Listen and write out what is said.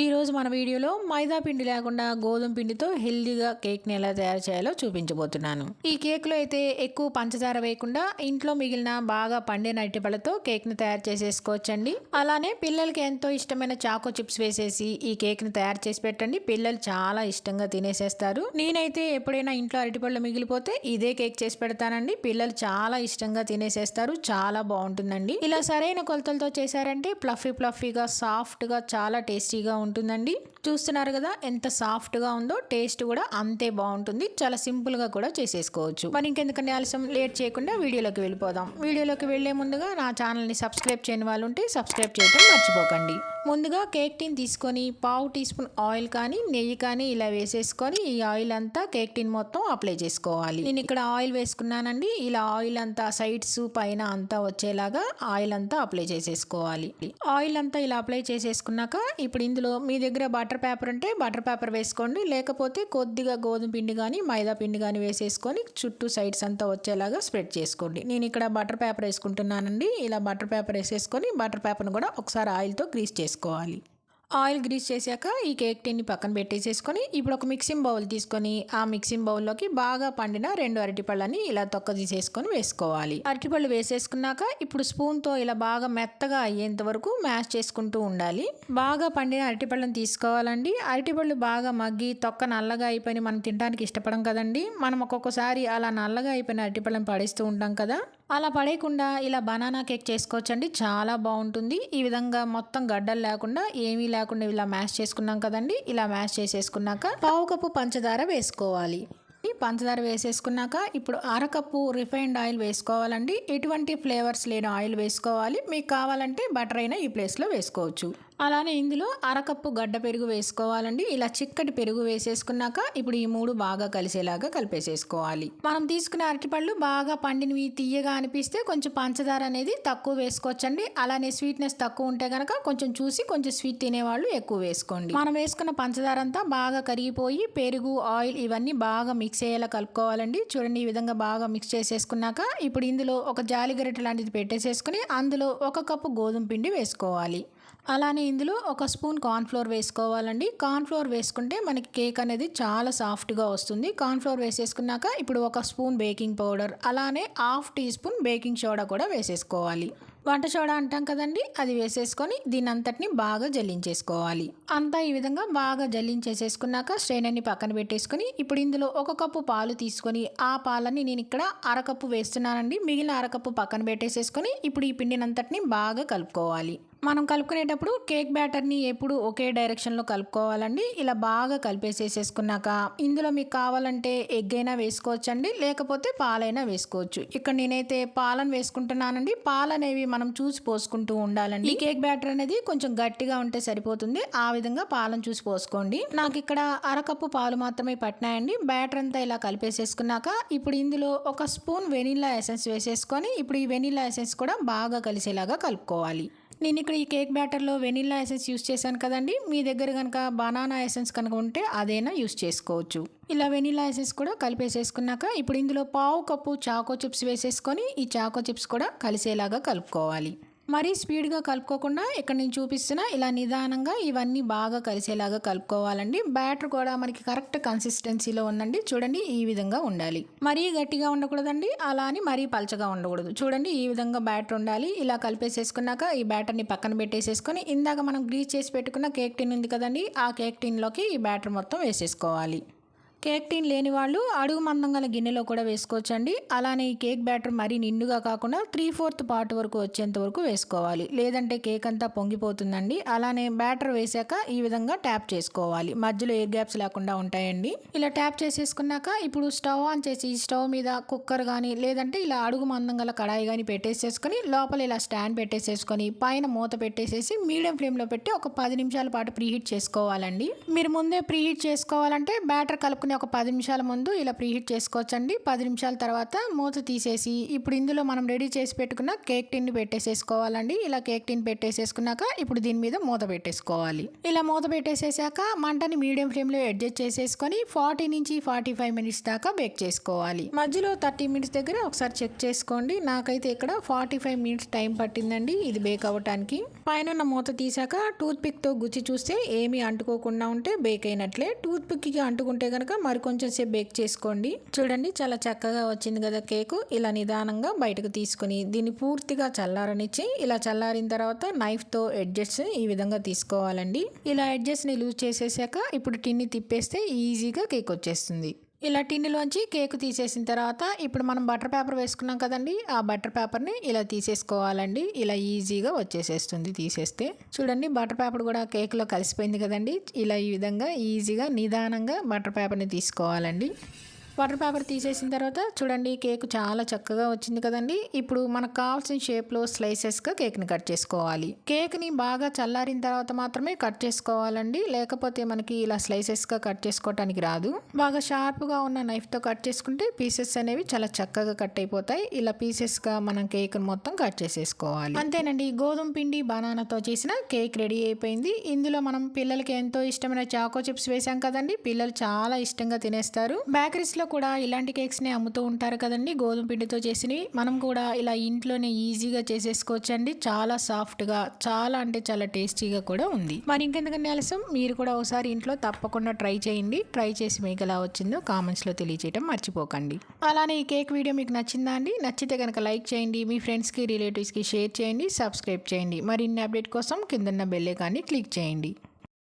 ఈరోజు మన వీడియోలో మైదా పిండి లేకుండా గోధుమ పిండితో హెల్దీగా కేక్ని ఎలా తయారు చేయాలో చూపించబోతున్నాను. ఈ కేక్లో అయితే ఎక్కువ పంచదార వేయకుండా ఇంట్లో మిగిలిన బాగా పండిన అరటిపళ్ళతో కేక్ని తయారు చేసేసుకోవచ్చండి. అలానే పిల్లలకి ఎంతో ఇష్టమైన చాకో చిప్స్ వేసేసి ఈ కేక్ని తయారు చేసి పెట్టండి. పిల్లలు చాలా ఇష్టంగా తినేసేస్తారు. నేనైతే ఎప్పుడైనా ఇంట్లో అరటిపళ్ళు మిగిలిపోతే ఇదే కేక్ చేసి పెడతానండి. పిల్లలు చాలా ఇష్టంగా తినేసేస్తారు. చాలా బాగుంటుందండి. ఇలా సరైన కొలతలతో చేశారంటే ప్లఫీ ప్లఫీగా సాఫ్ట్గా చాలా టేస్టీగా ఉంటుందండి చూస్తున్నారు కదా ఎంత సాఫ్ట్గా ఉందో టేస్ట్ కూడా అంతే బాగుంటుంది. చాలా సింపుల్గా కూడా చేసేసుకోవచ్చు. మరి ఇంకెందుకంటే ఆలస్యం? లేట్ చేయకుండా వీడియోలోకి వెళ్ళిపోదాం. వీడియోలోకి వెళ్ళే ముందుగా నా ఛానల్ని సబ్స్క్రైబ్ చేయని వాళ్ళు ఉంటే సబ్స్క్రైబ్ చేయడం మర్చిపోకండి. ముందుగా కేక్ టిన్ తీసుకొని పావు టీ స్పూన్ ఆయిల్ కానీ నెయ్యి కానీ ఇలా వేసేసుకొని ఈ ఆయిల్ అంతా కేక్ టిన్ మొత్తం అప్లై చేసుకోవాలి. నేను ఇక్కడ ఆయిల్ వేసుకున్నానండి. ఇలా ఆయిల్ అంతా సైడ్స్ పైన అంతా వచ్చేలాగా ఆయిల్ అంతా అప్లై చేసేసుకోవాలి. ఆయిల్ అంతా ఇలా అప్లై చేసేసుకున్నాక ఇప్పుడు ఇందులో మీ దగ్గర బటర్ పేపర్ ఉంటే బటర్ పేపర్ వేసుకోండి. లేకపోతే కొద్దిగా గోధుమ పిండి కానీ మైదా పిండి కానీ వేసేసుకొని చుట్టూ సైడ్స్ అంతా వచ్చేలాగా స్ప్రెడ్ చేసుకోండి. నేను ఇక్కడ బటర్ పేపర్ వేసుకుంటున్నానండి. ఇలా బటర్ పేపర్ వేసేసుకొని బటర్ పేపర్ను కూడా ఒకసారి ఆయిల్తో గ్రీస్ చేసుకోవాలి ఆయిల్ గ్రీస్ చేశాక ఈ కేక్ టిన్ని పక్కన పెట్టేసేసుకొని ఇప్పుడు ఒక మిక్సింగ్ బౌల్ తీసుకొని ఆ మిక్సింగ్ బౌల్లోకి బాగా పండిన రెండు అరటిపళ్ళని ఇలా తొక్క తీసేసుకొని వేసుకోవాలి. అరటిపళ్ళు వేసేసుకున్నాక ఇప్పుడు స్పూన్తో ఇలా బాగా మెత్తగా అయ్యేంత వరకు మ్యాష్ చేసుకుంటూ ఉండాలి. బాగా పండిన అరటిపళ్ళని తీసుకోవాలండి. అరటిపళ్ళు బాగా మగ్గి తొక్క నల్లగా అయిపోయి మనం తినడానికి ఇష్టపడం కదండి. మనం ఒక్కొక్కసారి అలా నల్లగా అయిపోయిన అరటిపళ్ళని పడేస్తూ ఉంటాం కదా. అలా పడేయకుండా ఇలా బనానా కేక్ చేసుకోవచ్చండి. చాలా బాగుంటుంది. ఈ విధంగా మొత్తం గడ్డలు లేకుండా ఏమీ లేకుండా ఇలా మ్యాష్ చేసుకున్నాం కదండి. ఇలా మ్యాష్ చేసేసుకున్నాక పావు కప్పు పంచదార వేసుకోవాలి. ఈ పంచదార వేసేసుకున్నాక ఇప్పుడు అరకప్పు రిఫైన్డ్ ఆయిల్ వేసుకోవాలండి. ఎటువంటి ఫ్లేవర్స్ లేని ఆయిల్ వేసుకోవాలి. మీకు కావాలంటే బటర్ అయినా ఈ ప్లేస్లో వేసుకోవచ్చు. అలానే ఇందులో అరకప్పు గడ్డ పెరుగు వేసుకోవాలండి. ఇలా చిక్కటి పెరుగు వేసేసుకున్నాక ఇప్పుడు ఈ మూడు బాగా కలిసేలాగా కలిపేసేసుకోవాలి. మనం తీసుకునే అరటిపళ్ళు బాగా పండినవి తీయగా అనిపిస్తే కొంచెం పంచదార అనేది తక్కువ వేసుకోవచ్చండి. అలానే స్వీట్నెస్ తక్కువ ఉంటే కనుక కొంచెం చూసి కొంచెం స్వీట్ తినేవాళ్ళు ఎక్కువ వేసుకోండి. మనం వేసుకున్న పంచదార అంతా బాగా కరిగిపోయి పెరుగు ఆయిల్ ఇవన్నీ బాగా మిక్స్ అయ్యేలా కలుపుకోవాలండి. చూడండి ఈ విధంగా బాగా మిక్స్ చేసేసుకున్నాక ఇప్పుడు ఇందులో ఒక జాలి లాంటిది పెట్టేసేసుకుని అందులో ఒక కప్పు గోధుమ పిండి వేసుకోవాలి. అలానే ఇందులో ఒక స్పూన్ కార్న్ఫ్లోర్ వేసుకోవాలండి. కార్న్ఫ్లోర్ వేసుకుంటే మనకి కేక్ అనేది చాలా సాఫ్ట్గా వస్తుంది. కార్న్ఫ్లోర్ వేసేసుకున్నాక ఇప్పుడు ఒక స్పూన్ బేకింగ్ పౌడర్ అలానే half teaspoon baking soda కూడా వేసేసుకోవాలి. వంట సోడా అంటాం కదండి అది వేసేసుకొని దీని అంతటిని బాగా జల్లించేసుకోవాలి. అంతా ఈ విధంగా బాగా జల్లించేసేసుకున్నాక శ్రేణిని పక్కన పెట్టేసుకొని ఇప్పుడు ఇందులో ఒక కప్పు పాలు తీసుకొని ఆ పాలని నేను ఇక్కడ అరకప్పు వేస్తున్నానండి. మిగిలిన అరకప్పు పక్కన పెట్టేసేసుకొని ఇప్పుడు ఈ పిండినంతటిని బాగా కలుపుకోవాలి. మనం కలుపుకునేటప్పుడు కేక్ బ్యాటర్ని ఎప్పుడు ఒకే డైరెక్షన్లో కలుపుకోవాలండి. ఇలా బాగా కలిపేసేసేసుకున్నాక ఇందులో మీకు కావాలంటే ఎగ్ అయినా వేసుకోవచ్చండి లేకపోతే పాలైనా వేసుకోవచ్చు. ఇక్కడ నేనైతే పాలను వేసుకుంటున్నానండి. పాలు అనేవి మనం చూసి పోసుకుంటూ ఉండాలండి. ఈ కేక్ బ్యాటర్ అనేది కొంచెం గట్టిగా ఉంటే సరిపోతుంది. ఆ విధంగా పాలను చూసి పోసుకోండి. నాకు ఇక్కడ అరకప్పు పాలు మాత్రమే పట్టినాయండి. బ్యాటర్ అంతా ఇలా కలిపేసేసుకున్నాక ఇప్పుడు ఇందులో ఒక స్పూన్ వెనిలా ఎసెన్స్ వేసేసుకొని ఇప్పుడు ఈ వెనీలా ఎసెన్స్ కూడా బాగా కలిసేలాగా కలుపుకోవాలి. నేను ఇక్కడ ఈ కేక్ బ్యాటర్లో వెనిల్లా ఎసెన్స్ యూస్ చేశాను కదండి. మీ దగ్గర కనుక బనానా ఎసెన్స్ కనుక ఉంటే అదైనా యూస్ చేసుకోవచ్చు. ఇలా వెనిలా ఎసెన్స్ కూడా కలిపేసేసుకున్నాక ఇప్పుడు ఇందులో పావు కప్పు చాకో చిప్స్ వేసేసుకొని ఈ చాకో చిప్స్ కూడా కలిసేలాగా కలుపుకోవాలి. మరీ స్పీడ్గా కలుపుకోకుండా ఇక్కడ నేను చూపిస్తున్న ఇలా నిదానంగా ఇవన్నీ బాగా కలిసేలాగా కలుపుకోవాలండి. బ్యాటర్ కూడా మనకి కరెక్ట్ కన్సిస్టెన్సీలో ఉందండి. చూడండి ఈ విధంగా ఉండాలి. మరీ గట్టిగా ఉండకూడదండి. అలా అని మరీ పలచగా ఉండకూడదు. చూడండి ఈ విధంగా బ్యాటర్ ఉండాలి. ఇలా కలిపేసేసుకున్నాక ఈ బ్యాటర్ని పక్కన పెట్టేసేసుకొని ఇందాక మనం గ్రీస్ చేసి పెట్టుకున్న కేక్ టిన్ ఉంది కదండి. ఆ కేక్ టిన్లోకి ఈ బ్యాటర్ మొత్తం వేసేసుకోవాలి. కేక్ టీన్ లేని వాళ్ళు అడుగు మందం గల గిన్నెలో కూడా వేసుకోవచ్చండి. అలానే ఈ కేక్ బ్యాటర్ మరీ నిండుగా కాకుండా త్రీ ఫోర్త్ పార్ట్ వరకు వచ్చేంత వరకు వేసుకోవాలి. లేదంటే కేక్ అంతా పొంగిపోతుందండి. అలానే బ్యాటర్ వేసాక ఈ విధంగా ట్యాప్ చేసుకోవాలి. మధ్యలో ఎయిర్ గ్యాప్స్ లేకుండా ఉంటాయండి. ఇలా ట్యాప్ చేసేసుకున్నాక ఇప్పుడు స్టవ్ ఆన్ చేసి స్టవ్ మీద కుక్కర్ కానీ లేదంటే ఇలా అడుగు మందం గల కడాయి కానీ పెట్టేసేసుకొని లోపల ఇలా స్టాండ్ పెట్టేసేసుకొని పైన మూత పెట్టేసేసి మీడియం ఫ్లేమ్లో పెట్టి ఒక పది నిమిషాల పాటు ప్రీహీట్ చేసుకోవాలండి. మీరు ముందే ప్రీహీట్ చేసుకోవాలంటే బ్యాటర్ కలుపుకునే దీన్ని ఒక పది నిమిషాల ముందు ఇలా ప్రీహీట్ చేసుకోవచ్చండి. పది నిమిషాల తర్వాత మూత తీసేసి ఇప్పుడు ఇందులో మనం రెడీ చేసి పెట్టుకున్న కేక్ టిన్ పెట్టేసేసుకోవాలండి. ఇలా కేక్ టిన్ పెట్టేసేసుకున్నాక ఇప్పుడు దీని మీద మూత పెట్టేసుకోవాలి. ఇలా మూత పెట్టేసేసాక మంటని మీడియం ఫ్లేమ్లో అడ్జస్ట్ చేసేసుకొని ఫార్టీ నుంచి ఫార్టీ ఫైవ్ మినిట్స్ దాకా బేక్ చేసుకోవాలి. మధ్యలో థర్టీ మినిట్స్ దగ్గర ఒకసారి చెక్ చేసుకోండి. నాకైతే ఇక్కడ ఫార్టీ ఫైవ్ మినిట్స్ టైం పట్టిందండి ఇది బేక్ అవ్వటానికి. పైన ఉన్న మూత తీసాక టూత్ పిక్తో గుచ్చి చూస్తే ఏమీ అంటుకోకుండా ఉంటే బేక్ అయినట్లే. టూత్ పిక్కి అంటుకుంటే కనుక మరి కొంచెం సేపు బేక్ చేసుకోండి. చూడండి చాలా చక్కగా వచ్చింది కదా కేకు. ఇలా నిదానంగా బయటకు తీసుకుని దీన్ని పూర్తిగా చల్లారనిచ్చి ఇలా చల్లారిన తర్వాత నైఫ్తో ఎడ్జెట్స్ ఈ విధంగా తీసుకోవాలండి. ఇలా ఎడ్జెట్స్ని లూజ్ చేసేసాక ఇప్పుడు టిన్ని తిప్పేస్తే ఈజీగా కేక్ వచ్చేస్తుంది. ఇలా టిన్నులోంచి కేక్ తీసేసిన తర్వాత ఇప్పుడు మనం బటర్ పేపర్ వేసుకున్నాం కదండి ఆ బటర్ పేపర్ని ఇలా తీసేసుకోవాలండి. ఇలా ఈజీగా వచ్చేసేస్తుంది తీసేస్తే. చూడండి బటర్ పేపర్ కూడా కేక్లో కలిసిపోయింది కదండి. ఇలా ఈ విధంగా ఈజీగా నిదానంగా బటర్ పేపర్ని తీసుకోవాలండి. వాటర్ పేపర్ తీసేసిన తర్వాత చూడండి కేక్ చాలా చక్కగా వచ్చింది కదండి. ఇప్పుడు మనకు కావాల్సిన షేప్లో స్లైసెస్గా కేక్ని కట్ చేసుకోవాలి. కేక్ని బాగా చల్లారిన తర్వాత మాత్రమే కట్ చేసుకోవాలండి. లేకపోతే మనకి ఇలా స్లైసెస్గా కట్ చేసుకోవటానికి రాదు. బాగా షార్ప్గా ఉన్న నైఫ్తో కట్ చేసుకుంటే పీసెస్ అనేవి చాలా చక్కగా కట్ అయిపోతాయి. ఇలా పీసెస్గా మనం కేక్ని మొత్తం కట్ చేసేసుకోవాలి. అంతేనండి గోధుమ పిండి బనానాతో చేసిన కేక్ రెడీ అయిపోయింది. ఇందులో మనం పిల్లలకి ఎంతో ఇష్టమైన చాకో చిప్స్ వేసాం కదండి. పిల్లలు చాలా ఇష్టంగా తినేస్తారు. బేకరీస్లో లో కూడా ఇలాంటి కేక్స్ని అమ్ముతూ ఉంటారు కదండి. గోధుమ పిండితో చేసినవి. మనం కూడా ఇలా ఇంట్లోనే ఈజీగా చేసేసుకోవచ్చండి. చాలా సాఫ్ట్గా చాలా అంటే చాలా టేస్టీగా కూడా ఉంది. మరి ఇంకెందుకంటే ఆలస్యం? మీరు కూడా ఒకసారి ఇంట్లో తప్పకుండా ట్రై చేయండి. ట్రై చేసి మీకు ఎలా వచ్చిందో కామెంట్స్లో లో మర్చిపోకండి. అలానే ఈ కేక్ వీడియో మీకు నచ్చిందా అండి? నచ్చితే కనుక లైక్ చేయండి. మీ ఫ్రెండ్స్కి రిలేటివ్స్కి షేర్ చేయండి. సబ్స్క్రైబ్ చేయండి. మరిన్ని అప్డేట్ కోసం కిందన్న బెల్లే కానీ క్లిక్ చేయండి.